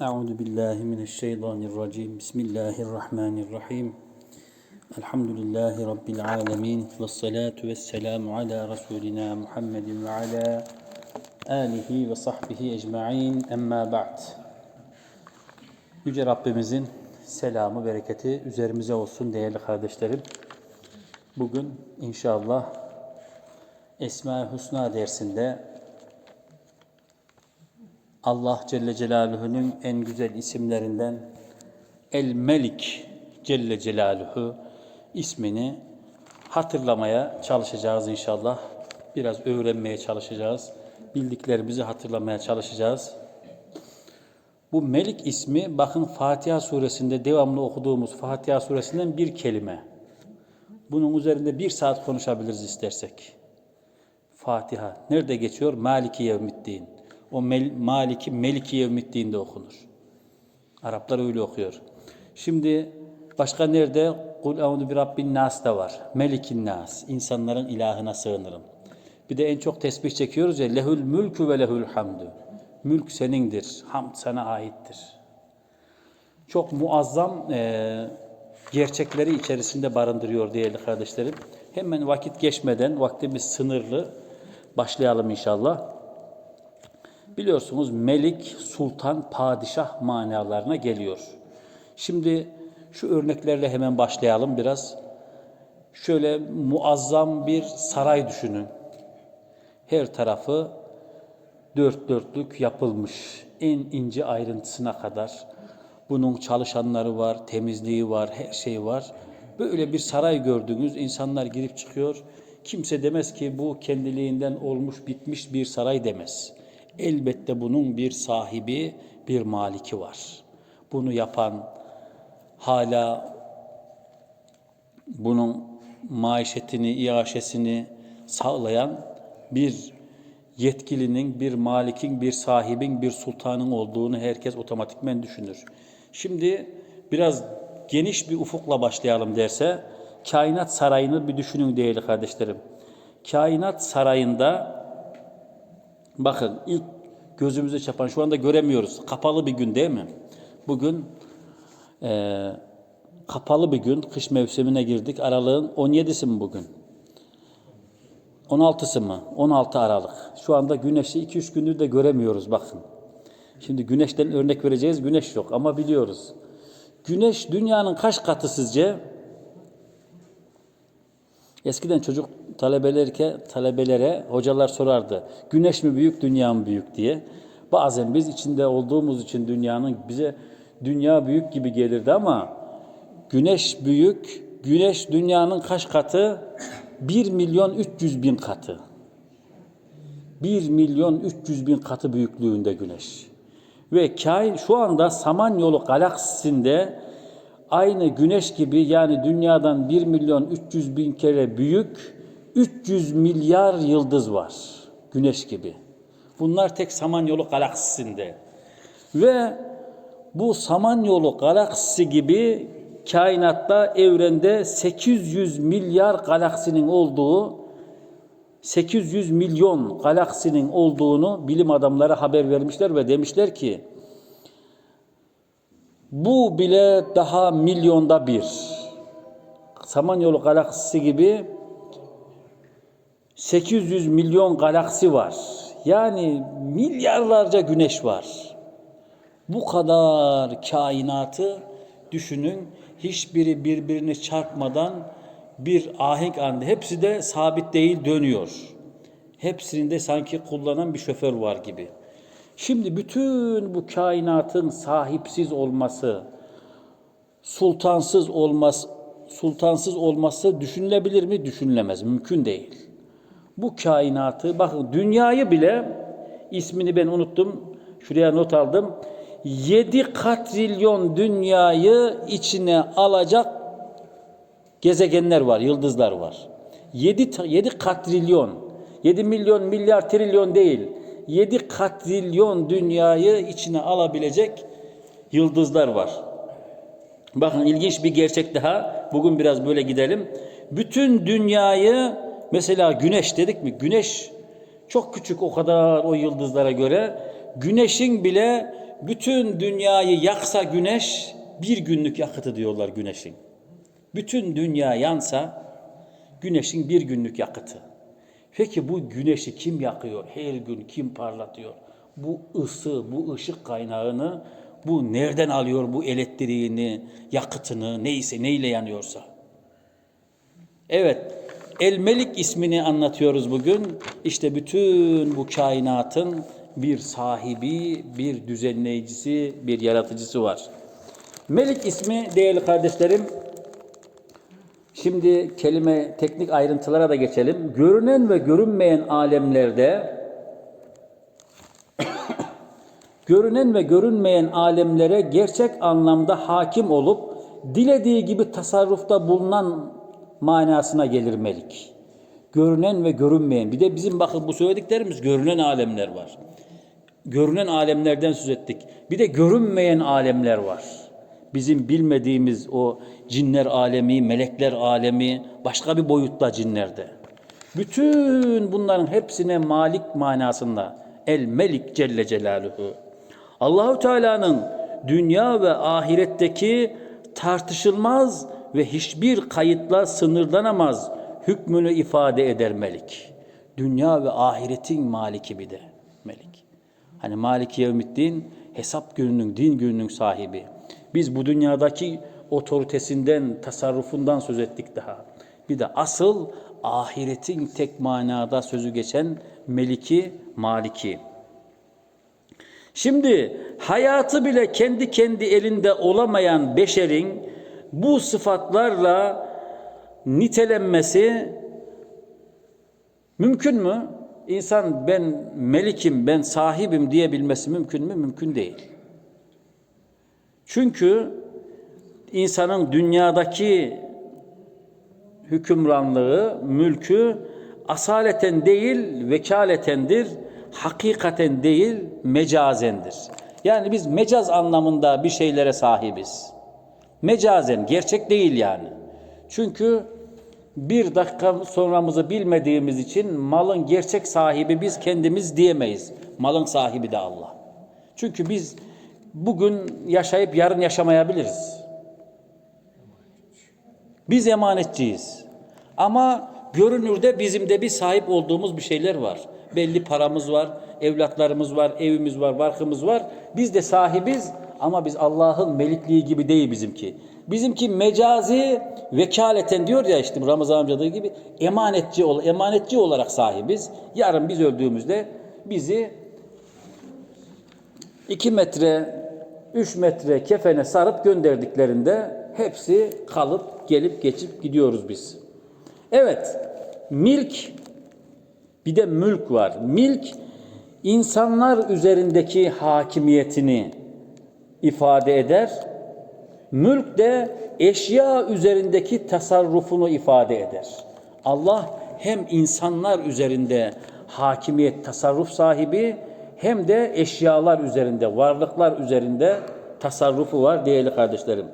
Euzu billahi mineşşeytanirracim. Bismillahirrahmanirrahim. Elhamdülillahi rabbil alamin ve salatu vesselamu ala rasulina Muhammedin ve ala alihi ve sahbihi ecmaîn. Emma ba'd. Yüce Rabbimizin selamı, bereketi üzerimize olsun değerli kardeşlerim. Bugün inşallah Esma-i Hüsna dersinde Allah Celle Celaluhu'nun en güzel isimlerinden El Melik Celle Celaluhu ismini hatırlamaya çalışacağız inşallah. Biraz öğrenmeye çalışacağız. Bildiklerimizi hatırlamaya çalışacağız. Bu Melik ismi bakın Fatiha suresinde devamlı okuduğumuz Fatiha suresinden bir kelime. Bunun üzerinde bir saat konuşabiliriz istersek. Fatiha. Nerede geçiyor? Maliki Yevmiddin. O mel, Maliki Meliki Yevmiddin'de okunur. Araplar öyle okuyor. Şimdi başka nerede? Kul eûzü bi rabbin nas da var. Melikin nas. İnsanların ilahına sığınırım. Bir de en çok tesbih çekiyoruz ya. Lehül mülkü ve lehül hamdü. Mülk senindir. Hamd sana aittir. Çok muazzam e, gerçekleri içerisinde barındırıyor değerli kardeşlerim. Hemen vakit geçmeden, vaktimiz sınırlı. Başlayalım inşallah. Biliyorsunuz melik, sultan, padişah manalarına geliyor. Şimdi şu örneklerle hemen başlayalım biraz. Şöyle muazzam bir saray düşünün. Her tarafı dört dörtlük yapılmış. En ince ayrıntısına kadar. Bunun çalışanları var, temizliği var, her şey var. Böyle bir saray gördünüz, insanlar girip çıkıyor. Kimse demez ki bu kendiliğinden olmuş bitmiş bir saray demez. Elbette bunun bir sahibi, bir maliki var. Bunu yapan, hala bunun maişetini, iaşesini sağlayan bir yetkilinin, bir malikin, bir sahibin, bir sultanın olduğunu herkes otomatikmen düşünür. Şimdi biraz geniş bir ufukla başlayalım derse, kainat sarayını bir düşünün değerli kardeşlerim. Kainat sarayında bakın ilk gözümüze çarpan şu anda göremiyoruz. Kapalı bir gün değil mi? Bugün e, kapalı bir gün. Kış mevsimine girdik. Aralığın 17'si mi bugün? 16'sı mı? 16 Aralık. Şu anda güneşi 2-3 gündür de göremiyoruz bakın. Şimdi güneşten örnek vereceğiz. Güneş yok ama biliyoruz. Güneş dünyanın kaç katı sizce? Eskiden çocuk talebelerke talebelere hocalar sorardı. Güneş mi büyük, dünya mı büyük diye. Bazen biz içinde olduğumuz için dünyanın bize dünya büyük gibi gelirdi ama güneş büyük. Güneş dünyanın kaç katı? 1 milyon 300 bin katı. 1 milyon 300 bin katı büyüklüğünde güneş. Ve kain şu anda Samanyolu galaksisinde aynı güneş gibi yani dünyadan 1 milyon 300 bin kere büyük 300 milyar yıldız var. Güneş gibi. Bunlar tek Samanyolu galaksisinde. Ve bu Samanyolu galaksisi gibi kainatta, evrende 800 milyar galaksinin olduğu 800 milyon galaksinin olduğunu bilim adamları haber vermişler ve demişler ki bu bile daha milyonda bir. Samanyolu galaksisi gibi 800 milyon galaksi var. Yani milyarlarca güneş var. Bu kadar kainatı düşünün. Hiçbiri birbirini çarpmadan bir ahenk halinde. Hepsi de sabit değil dönüyor. Hepsinde sanki kullanan bir şoför var gibi. Şimdi bütün bu kainatın sahipsiz olması, sultansız olması, sultansız olması düşünülebilir mi? Düşünülemez. Mümkün değil. Bu kainatı, bakın dünyayı bile, ismini ben unuttum, şuraya not aldım. 7 katrilyon dünyayı içine alacak gezegenler var, yıldızlar var. 7, 7 katrilyon, 7 milyon, milyar, trilyon değil. 7 katrilyon dünyayı içine alabilecek yıldızlar var. Bakın ilginç bir gerçek daha. Bugün biraz böyle gidelim. Bütün dünyayı mesela güneş dedik mi? Güneş çok küçük o kadar o yıldızlara göre. Güneşin bile bütün dünyayı yaksa güneş bir günlük yakıtı diyorlar güneşin. Bütün dünya yansa güneşin bir günlük yakıtı. Peki bu güneşi kim yakıyor? Her gün kim parlatıyor? Bu ısı, bu ışık kaynağını bu nereden alıyor bu elektriğini, yakıtını, neyse neyle yanıyorsa? Evet, El Melik ismini anlatıyoruz bugün. İşte bütün bu kainatın bir sahibi, bir düzenleyicisi, bir yaratıcısı var. Melik ismi değerli kardeşlerim, şimdi kelime teknik ayrıntılara da geçelim. Görünen ve görünmeyen alemlerde görünen ve görünmeyen alemlere gerçek anlamda hakim olup dilediği gibi tasarrufta bulunan manasına gelir melik. Görünen ve görünmeyen. Bir de bizim bakın bu söylediklerimiz görünen alemler var. Görünen alemlerden söz ettik. Bir de görünmeyen alemler var. Bizim bilmediğimiz o cinler alemi, melekler alemi, başka bir boyutta cinlerde. Bütün bunların hepsine malik manasında El Melik Celle Celaluhu. Allahu Teala'nın dünya ve ahiretteki tartışılmaz ve hiçbir kayıtla sınırlanamaz hükmünü ifade eder Melik. Dünya ve ahiretin maliki bir de Melik. Hani Maliki Yevmiddin hesap gününün, din gününün sahibi. Biz bu dünyadaki otoritesinden, tasarrufundan söz ettik daha. Bir de asıl ahiretin tek manada sözü geçen Meliki, Maliki. Şimdi hayatı bile kendi kendi elinde olamayan beşerin bu sıfatlarla nitelenmesi mümkün mü? İnsan ben melikim, ben sahibim diyebilmesi mümkün mü? Mümkün değil. Çünkü insanın dünyadaki hükümranlığı, mülkü asaleten değil vekaletendir, hakikaten değil mecazendir. Yani biz mecaz anlamında bir şeylere sahibiz. Mecazen, gerçek değil yani. Çünkü bir dakika sonramızı bilmediğimiz için malın gerçek sahibi biz kendimiz diyemeyiz. Malın sahibi de Allah. Çünkü biz bugün yaşayıp yarın yaşamayabiliriz. Biz emanetçiyiz. Ama görünürde bizim de bir sahip olduğumuz bir şeyler var. Belli paramız var, evlatlarımız var, evimiz var, barkımız var. Biz de sahibiz ama biz Allah'ın melikliği gibi değil bizimki. Bizimki mecazi vekaleten diyor ya işte Ramazan amca dediği gibi emanetçi emanetçi olarak sahibiz. Yarın biz öldüğümüzde bizi 2 metre 3 metre kefene sarıp gönderdiklerinde hepsi kalıp gelip geçip gidiyoruz biz. Evet, milk bir de mülk var. Milk insanlar üzerindeki hakimiyetini ifade eder. Mülk de eşya üzerindeki tasarrufunu ifade eder. Allah hem insanlar üzerinde hakimiyet, tasarruf sahibi hem de eşyalar üzerinde, varlıklar üzerinde tasarrufu var değerli kardeşlerim.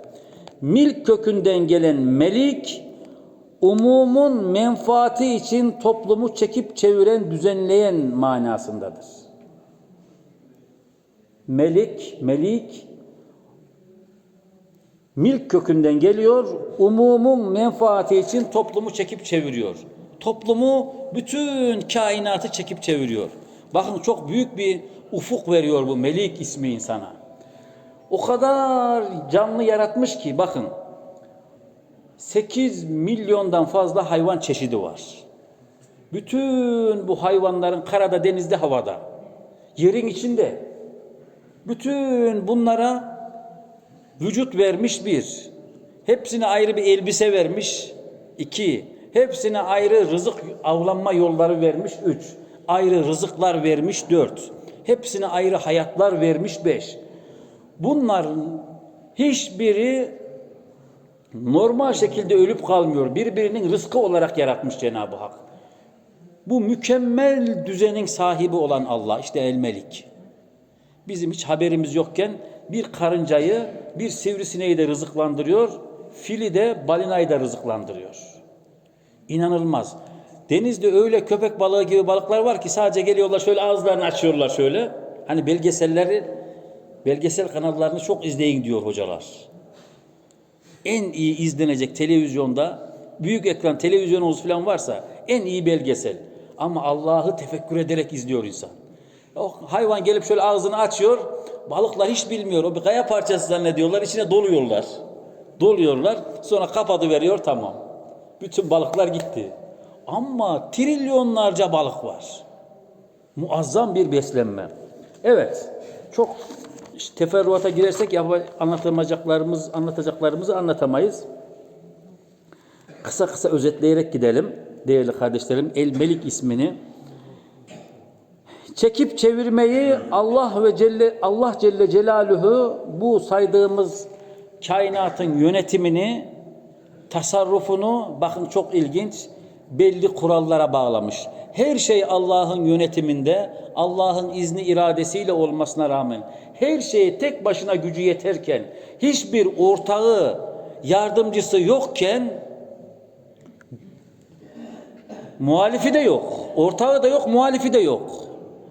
Milk kökünden gelen melik, umumun menfaati için toplumu çekip çeviren, düzenleyen manasındadır. Melik, melik, milk kökünden geliyor, umumun menfaati için toplumu çekip çeviriyor. Toplumu, bütün kainatı çekip çeviriyor. Bakın çok büyük bir ufuk veriyor bu melik ismi insana. O kadar canlı yaratmış ki bakın 8 milyondan fazla hayvan çeşidi var. Bütün bu hayvanların karada, denizde, havada, yerin içinde. Bütün bunlara vücut vermiş bir. Hepsine ayrı bir elbise vermiş iki. Hepsine ayrı rızık avlanma yolları vermiş üç. Ayrı rızıklar vermiş dört. Hepsine ayrı hayatlar vermiş beş. Bunların hiçbiri normal şekilde ölüp kalmıyor. Birbirinin rızkı olarak yaratmış Cenab-ı Hak. Bu mükemmel düzenin sahibi olan Allah işte El Melik. Bizim hiç haberimiz yokken bir karıncayı, bir sivrisineği de rızıklandırıyor, fili de balinayı da rızıklandırıyor. İnanılmaz. Denizde öyle köpek balığı gibi balıklar var ki sadece geliyorlar şöyle ağızlarını açıyorlar şöyle. Hani belgeselleri Belgesel kanallarını çok izleyin diyor hocalar. En iyi izlenecek televizyonda büyük ekran televizyonunuz falan varsa en iyi belgesel. Ama Allah'ı tefekkür ederek izliyor insan. O hayvan gelip şöyle ağzını açıyor. Balıklar hiç bilmiyor. O bir kaya parçası zannediyorlar. içine doluyorlar. Doluyorlar. Sonra kapadı veriyor tamam. Bütün balıklar gitti. Ama trilyonlarca balık var. Muazzam bir beslenme. Evet. Çok teferruata girersek anlatamayacaklarımız, anlatacaklarımızı anlatamayız. Kısa kısa özetleyerek gidelim değerli kardeşlerim. El Melik ismini çekip çevirmeyi Allah ve Celle Allah Celle Celaluhu bu saydığımız kainatın yönetimini, tasarrufunu bakın çok ilginç belli kurallara bağlamış. Her şey Allah'ın yönetiminde, Allah'ın izni iradesiyle olmasına rağmen her şeye tek başına gücü yeterken, hiçbir ortağı, yardımcısı yokken muhalifi de yok. Ortağı da yok, muhalifi de yok.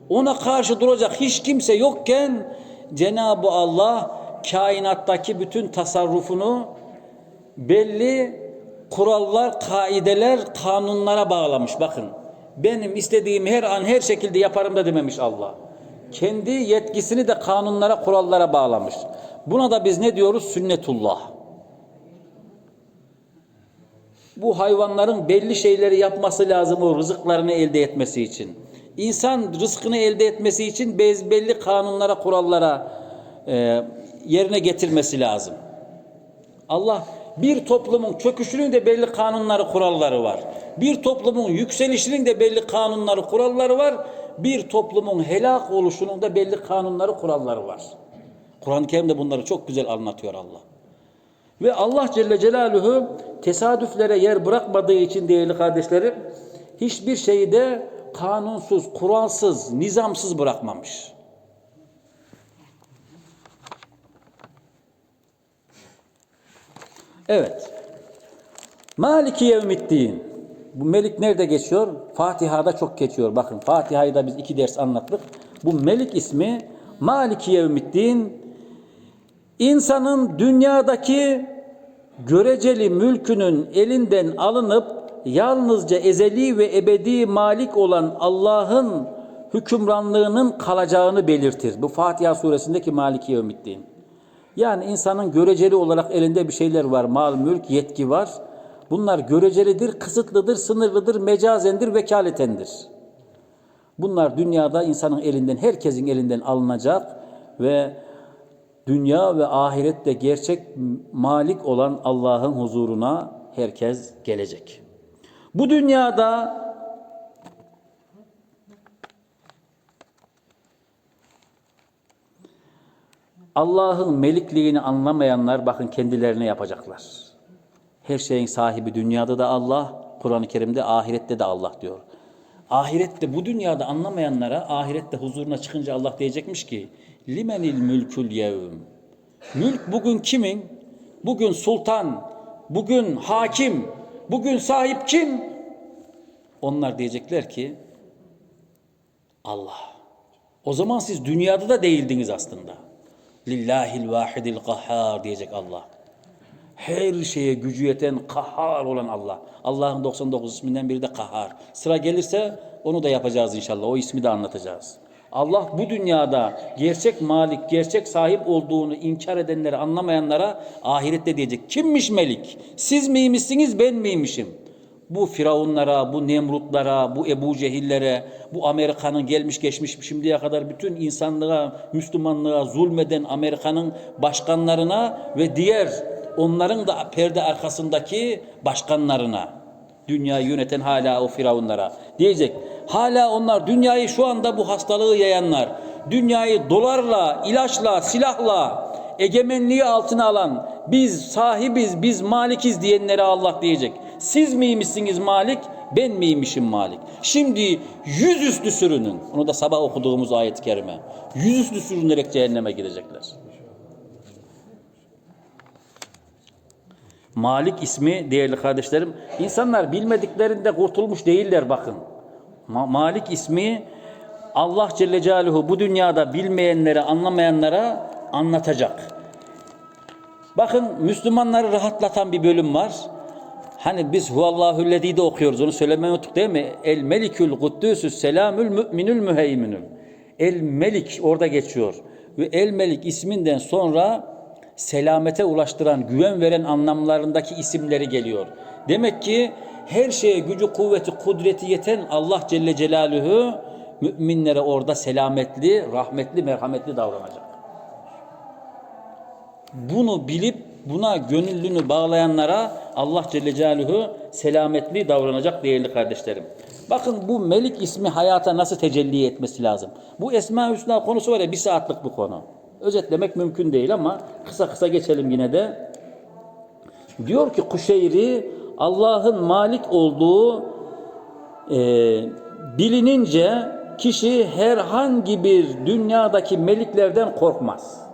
Ona karşı duracak hiç kimse yokken Cenab-ı Allah kainattaki bütün tasarrufunu belli kurallar, kaideler, kanunlara bağlamış. Bakın benim istediğim her an her şekilde yaparım da dememiş Allah. Kendi yetkisini de kanunlara, kurallara bağlamış. Buna da biz ne diyoruz? Sünnetullah. Bu hayvanların belli şeyleri yapması lazım o rızıklarını elde etmesi için. İnsan rızkını elde etmesi için belli kanunlara, kurallara e, yerine getirmesi lazım. Allah bir toplumun çöküşünün de belli kanunları, kuralları var. Bir toplumun yükselişinin de belli kanunları, kuralları var. Bir toplumun helak oluşunun da belli kanunları, kuralları var. Kur'an-ı Kerim'de bunları çok güzel anlatıyor Allah. Ve Allah Celle Celaluhu tesadüflere yer bırakmadığı için değerli kardeşlerim hiçbir şeyi de kanunsuz, kuralsız, nizamsız bırakmamış. Evet. Maliki yevmiddin. Bu melik nerede geçiyor? Fatiha'da çok geçiyor. Bakın Fatiha'yı da biz iki ders anlattık. Bu melik ismi Maliki yevmiddin İnsanın dünyadaki göreceli mülkünün elinden alınıp yalnızca ezeli ve ebedi malik olan Allah'ın hükümranlığının kalacağını belirtir. Bu Fatiha suresindeki Maliki Yevmiddin. Yani insanın göreceli olarak elinde bir şeyler var. Mal, mülk, yetki var. Bunlar görecelidir, kısıtlıdır, sınırlıdır, mecazendir, vekaletendir. Bunlar dünyada insanın elinden, herkesin elinden alınacak ve dünya ve ahirette gerçek malik olan Allah'ın huzuruna herkes gelecek. Bu dünyada Allah'ın melikliğini anlamayanlar bakın kendilerine yapacaklar. Her şeyin sahibi dünyada da Allah, Kur'an-ı Kerim'de ahirette de Allah diyor. Ahirette bu dünyada anlamayanlara ahirette huzuruna çıkınca Allah diyecekmiş ki limenil mülkül yevm. Mülk bugün kimin? Bugün sultan, bugün hakim, bugün sahip kim? Onlar diyecekler ki Allah. O zaman siz dünyada da değildiniz aslında. Lillahil vahidil kahhar diyecek Allah. Her şeye gücü yeten kahhar olan Allah. Allah'ın 99 isminden biri de kahhar. Sıra gelirse onu da yapacağız inşallah. O ismi de anlatacağız. Allah bu dünyada gerçek malik, gerçek sahip olduğunu inkar edenleri anlamayanlara ahirette diyecek. Kimmiş melik? Siz miymişsiniz ben miymişim? Bu firavunlara, bu Nemrutlara, bu Ebu Cehillere, bu Amerika'nın gelmiş geçmiş şimdiye kadar bütün insanlığa, Müslümanlığa zulmeden Amerika'nın başkanlarına ve diğer onların da perde arkasındaki başkanlarına, dünyayı yöneten hala o firavunlara diyecek. Hala onlar dünyayı şu anda bu hastalığı yayanlar, dünyayı dolarla, ilaçla, silahla egemenliği altına alan biz sahibiz, biz malikiz diyenlere Allah diyecek. Siz miymişsiniz malik, ben miymişim malik? Şimdi yüzüstü sürünün. Onu da sabah okuduğumuz ayet-i kerime. Yüzüstü sürünerek cehenneme girecekler. Malik ismi değerli kardeşlerim, insanlar bilmediklerinde kurtulmuş değiller bakın. Ma- Malik ismi Allah Celle Celaluhu bu dünyada bilmeyenlere, anlamayanlara anlatacak. Bakın Müslümanları rahatlatan bir bölüm var. Hani biz huvallahu'llezî de okuyoruz. Onu söylemeyi unuttuk değil mi? El melikül kuddüsü selamül müminül müheyminül. El melik orada geçiyor. Ve el melik isminden sonra selamete ulaştıran, güven veren anlamlarındaki isimleri geliyor. Demek ki her şeye gücü, kuvveti, kudreti yeten Allah Celle Celaluhu müminlere orada selametli, rahmetli, merhametli davranacak. Bunu bilip buna gönüllünü bağlayanlara Allah Celle Celaluhu selametli davranacak değerli kardeşlerim. Bakın bu Melik ismi hayata nasıl tecelli etmesi lazım. Bu Esma Hüsna konusu var ya bir saatlik bu konu. Özetlemek mümkün değil ama kısa kısa geçelim yine de. Diyor ki Kuşeyri Allah'ın malik olduğu e, bilinince kişi herhangi bir dünyadaki meliklerden korkmaz.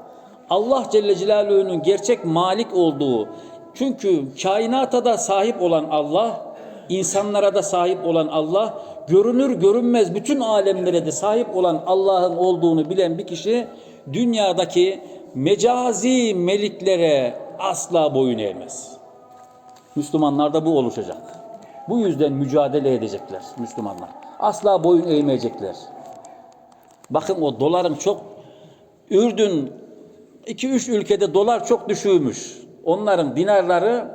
Allah Celle Celaluhu'nun gerçek malik olduğu çünkü kainata da sahip olan Allah, insanlara da sahip olan Allah, görünür görünmez bütün alemlere de sahip olan Allah'ın olduğunu bilen bir kişi dünyadaki mecazi meliklere asla boyun eğmez. Müslümanlarda bu oluşacak. Bu yüzden mücadele edecekler Müslümanlar. Asla boyun eğmeyecekler. Bakın o doların çok Ürdün 2-3 ülkede dolar çok düşüyormuş. Onların dinarları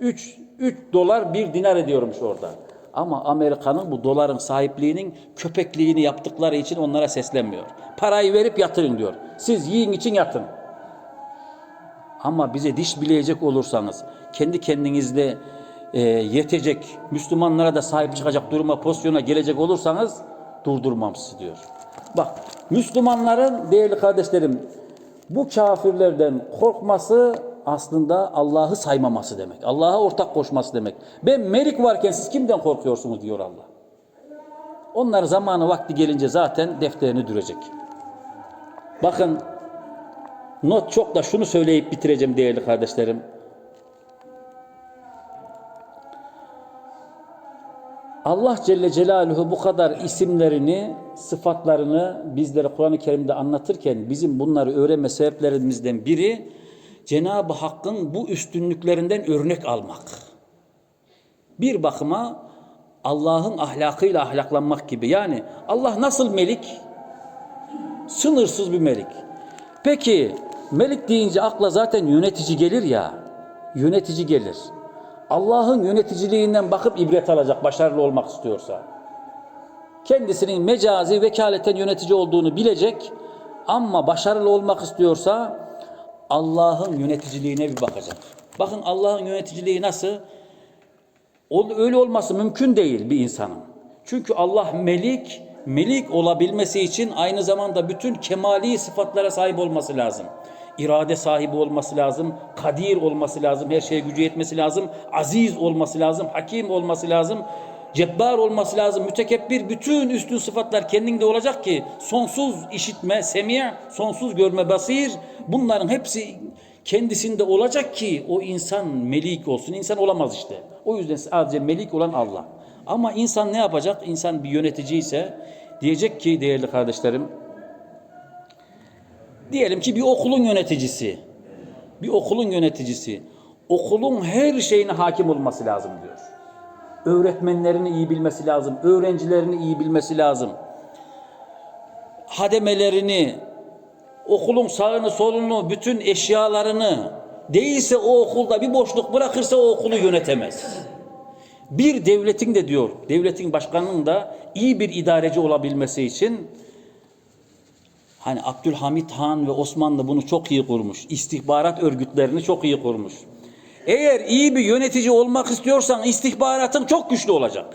3 3 dolar bir dinar ediyormuş orada. Ama Amerika'nın bu doların sahipliğinin köpekliğini yaptıkları için onlara seslenmiyor. Parayı verip yatırın diyor. Siz yiyin için yatın. Ama bize diş bileyecek olursanız, kendi kendinizde e, yetecek, Müslümanlara da sahip çıkacak duruma, pozisyona gelecek olursanız durdurmam sizi diyor. Bak, Müslümanların değerli kardeşlerim, bu kafirlerden korkması aslında Allah'ı saymaması demek. Allah'a ortak koşması demek. Ben melik varken siz kimden korkuyorsunuz diyor Allah. Onlar zamanı vakti gelince zaten defterini dürecek. Bakın not çok da şunu söyleyip bitireceğim değerli kardeşlerim. Allah Celle Celaluhu bu kadar isimlerini, sıfatlarını bizlere Kur'an-ı Kerim'de anlatırken bizim bunları öğrenme sebeplerimizden biri Cenab-ı Hakk'ın bu üstünlüklerinden örnek almak. Bir bakıma Allah'ın ahlakıyla ahlaklanmak gibi. Yani Allah nasıl melik? Sınırsız bir melik. Peki melik deyince akla zaten yönetici gelir ya. Yönetici gelir. Allah'ın yöneticiliğinden bakıp ibret alacak başarılı olmak istiyorsa. Kendisinin mecazi vekaleten yönetici olduğunu bilecek ama başarılı olmak istiyorsa Allah'ın yöneticiliğine bir bakacak. Bakın Allah'ın yöneticiliği nasıl? Öyle olması mümkün değil bir insanın. Çünkü Allah melik, melik olabilmesi için aynı zamanda bütün kemali sıfatlara sahip olması lazım. İrade sahibi olması lazım, kadir olması lazım, her şeye gücü yetmesi lazım, aziz olması lazım, hakim olması lazım, cebbar olması lazım, mütekebbir, bütün üstün sıfatlar kendinde olacak ki sonsuz işitme, semiye, sonsuz görme, basir bunların hepsi kendisinde olacak ki o insan melik olsun. İnsan olamaz işte. O yüzden sadece melik olan Allah. Ama insan ne yapacak? İnsan bir yönetici ise diyecek ki değerli kardeşlerim Diyelim ki bir okulun yöneticisi. Bir okulun yöneticisi. Okulun her şeyine hakim olması lazım diyor. Öğretmenlerini iyi bilmesi lazım. Öğrencilerini iyi bilmesi lazım. Hademelerini, okulun sağını solunu, bütün eşyalarını değilse o okulda bir boşluk bırakırsa o okulu yönetemez. Bir devletin de diyor, devletin başkanının da iyi bir idareci olabilmesi için Hani Abdülhamit Han ve Osmanlı bunu çok iyi kurmuş. İstihbarat örgütlerini çok iyi kurmuş. Eğer iyi bir yönetici olmak istiyorsan istihbaratın çok güçlü olacak.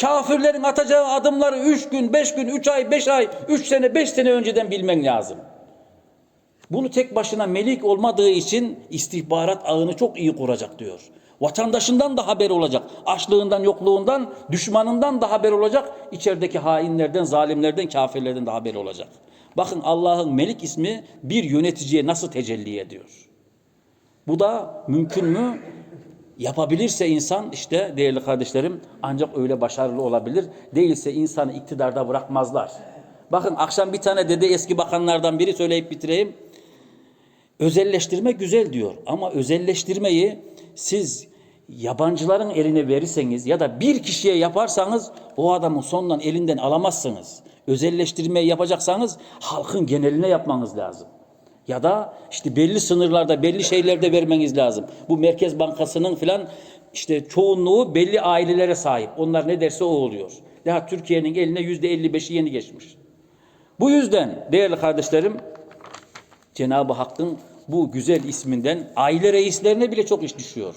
Kafirlerin atacağı adımları üç gün, beş gün, üç ay, beş ay, üç sene, beş sene önceden bilmen lazım. Bunu tek başına melik olmadığı için istihbarat ağını çok iyi kuracak diyor. Vatandaşından da haber olacak. Açlığından, yokluğundan, düşmanından da haber olacak. İçerideki hainlerden, zalimlerden, kafirlerden de haber olacak. Bakın Allah'ın Melik ismi bir yöneticiye nasıl tecelli ediyor. Bu da mümkün mü? Yapabilirse insan işte değerli kardeşlerim ancak öyle başarılı olabilir. Değilse insanı iktidarda bırakmazlar. Bakın akşam bir tane dede eski bakanlardan biri söyleyip bitireyim. Özelleştirme güzel diyor ama özelleştirmeyi siz yabancıların eline verirseniz ya da bir kişiye yaparsanız o adamın sonundan elinden alamazsınız. Özelleştirmeyi yapacaksanız halkın geneline yapmanız lazım. Ya da işte belli sınırlarda, belli şeylerde vermeniz lazım. Bu Merkez Bankası'nın filan işte çoğunluğu belli ailelere sahip. Onlar ne derse o oluyor. Daha Türkiye'nin eline yüzde 55'i yeni geçmiş. Bu yüzden değerli kardeşlerim Cenab-ı Hakk'ın bu güzel isminden aile reislerine bile çok iş düşüyor.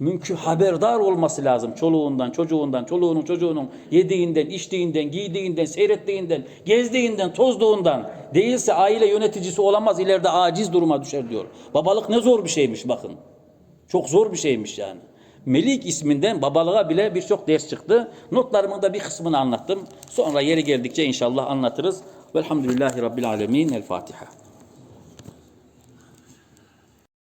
Mümkün haberdar olması lazım çoluğundan, çocuğundan, çoluğunun, çocuğunun yediğinden, içtiğinden, giydiğinden, seyrettiğinden, gezdiğinden, tozduğundan. Değilse aile yöneticisi olamaz, ileride aciz duruma düşer diyor. Babalık ne zor bir şeymiş bakın. Çok zor bir şeymiş yani. Melik isminden babalığa bile birçok ders çıktı. Notlarımın da bir kısmını anlattım. Sonra yeri geldikçe inşallah anlatırız. Velhamdülillahi Rabbil Alemin. El Fatiha.